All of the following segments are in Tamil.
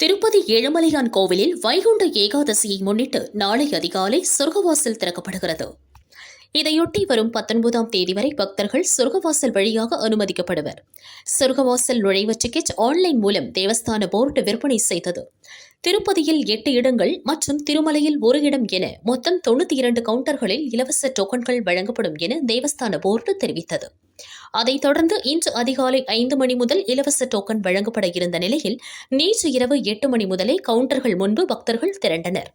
திருப்பதி ஏழுமலையான் கோவிலில் வைகுண்ட ஏகாதசியை முன்னிட்டு நாளை அதிகாலை சொர்க்கவாசல் திறக்கப்படுகிறது. இதையொட்டி வரும் பத்தொன்பதாம் தேதி வரை பக்தர்கள் சொர்க்கவாசல் வழியாக அனுமதிக்கப்படுவர். சொர்க்கவாசல் நுழைவு டிக்கெட் ஆன்லைன் மூலம் தேவஸ்தான போர்டு விற்பனை செய்தது. திருப்பதியில் எட்டு இடங்கள் மற்றும் திருமலையில் ஒரு இடம் என மொத்தம் தொண்ணூற்றி இரண்டு கவுண்டர்களில் இலவச டோக்கன்கள் வழங்கப்படும் என தேவஸ்தான போர்டு தெரிவித்தது. அதைத் தொடர்ந்து இன்று அதிகாலை ஐந்து மணி முதல் இலவச டோக்கன் வழங்கப்பட இருந்த நிலையில் நேற்று இரவு எட்டு மணி முதலே கவுண்டர்கள் முன்பு பக்தர்கள் திரண்டனர்.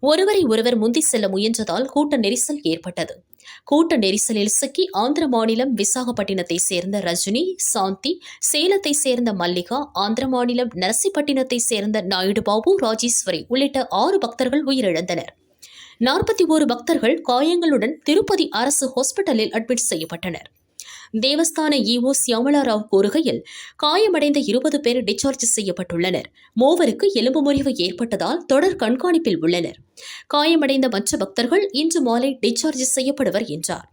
ஒருவரை ஒருவர் முந்தி செல்ல முயன்றதால் கூட்ட நெரிசல் ஏற்பட்டது. கூட்ட நெரிசலில் சிக்கி ஆந்திர மாநிலம் விசாகப்பட்டினத்தை சேர்ந்த ரஜினி சாந்தி சேலத்தை சேர்ந்த மல்லிகா ஆந்திர மாநிலம் நரசிப்பட்டினத்தை சேர்ந்த நாயுடு பாபு ராஜேஸ்வரி உள்ளிட்ட ஆறு பக்தர்கள் உயிரிழந்தனர். நாற்பத்தி ஓரு பக்தர்கள் காயங்களுடன் திருப்பதி அரசு ஹாஸ்பிட்டலில் அட்மிட் செய்யப்பட்டனர். தேவஸ்தான இஓ சியாமலா ராவ் கூறுகையில் காயமடைந்த இருபது பேர் டிஸ்சார்ஜ் செய்யப்பட்டுள்ளனர். மூவருக்கு எலும்பு முறிவு ஏற்பட்டதால் தொடர் கண்காணிப்பில் உள்ளனர். காயமடைந்த மற்ற பக்தர்கள் இன்று மாலை டிஸ்சார்ஜ் செய்யப்படுவர் என்றார்.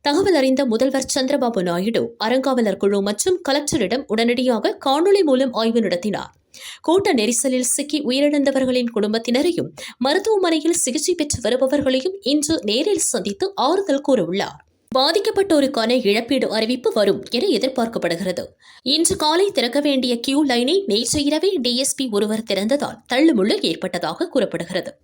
தகவல் அறிந்த முதல்வர் சந்திரபாபு நாயுடு அறங்காவலர் குழு மற்றும் கலெக்டரிடம் உடனடியாக காணொலி மூலம் ஆய்வு நடத்தினார். கூட்ட நெரிசலில் சிக்கி உயிரிழந்தவர்களின் குடும்பத்தினரையும் மருத்துவமனையில் சிகிச்சை பெற்று வருபவர்களையும் இன்று நேரில் சந்தித்து ஆறுதல் கூறவுள்ளார். பாதிக்கப்பட்டோருக்கான இழப்பீடு அறிவிப்பு வரும் என எதிர்பார்க்கப்படுகிறது. இன்று காலை திறக்க வேண்டிய கியூ லைனை நேற்று இரவே டிஎஸ்பி ஒருவர் திறந்ததால் தள்ளுமுள்ளு ஏற்பட்டதாக கூறப்படுகிறது.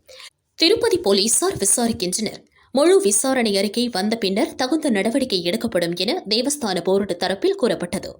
திருப்பதி போலீசார் விசாரிக்கின்றனர். முழு விசாரணை அறிக்கை வந்த பின்னர் தகுந்த நடவடிக்கை எடுக்கப்படும் என தேவஸ்தான போர்டு தரப்பில் கூறப்பட்டது.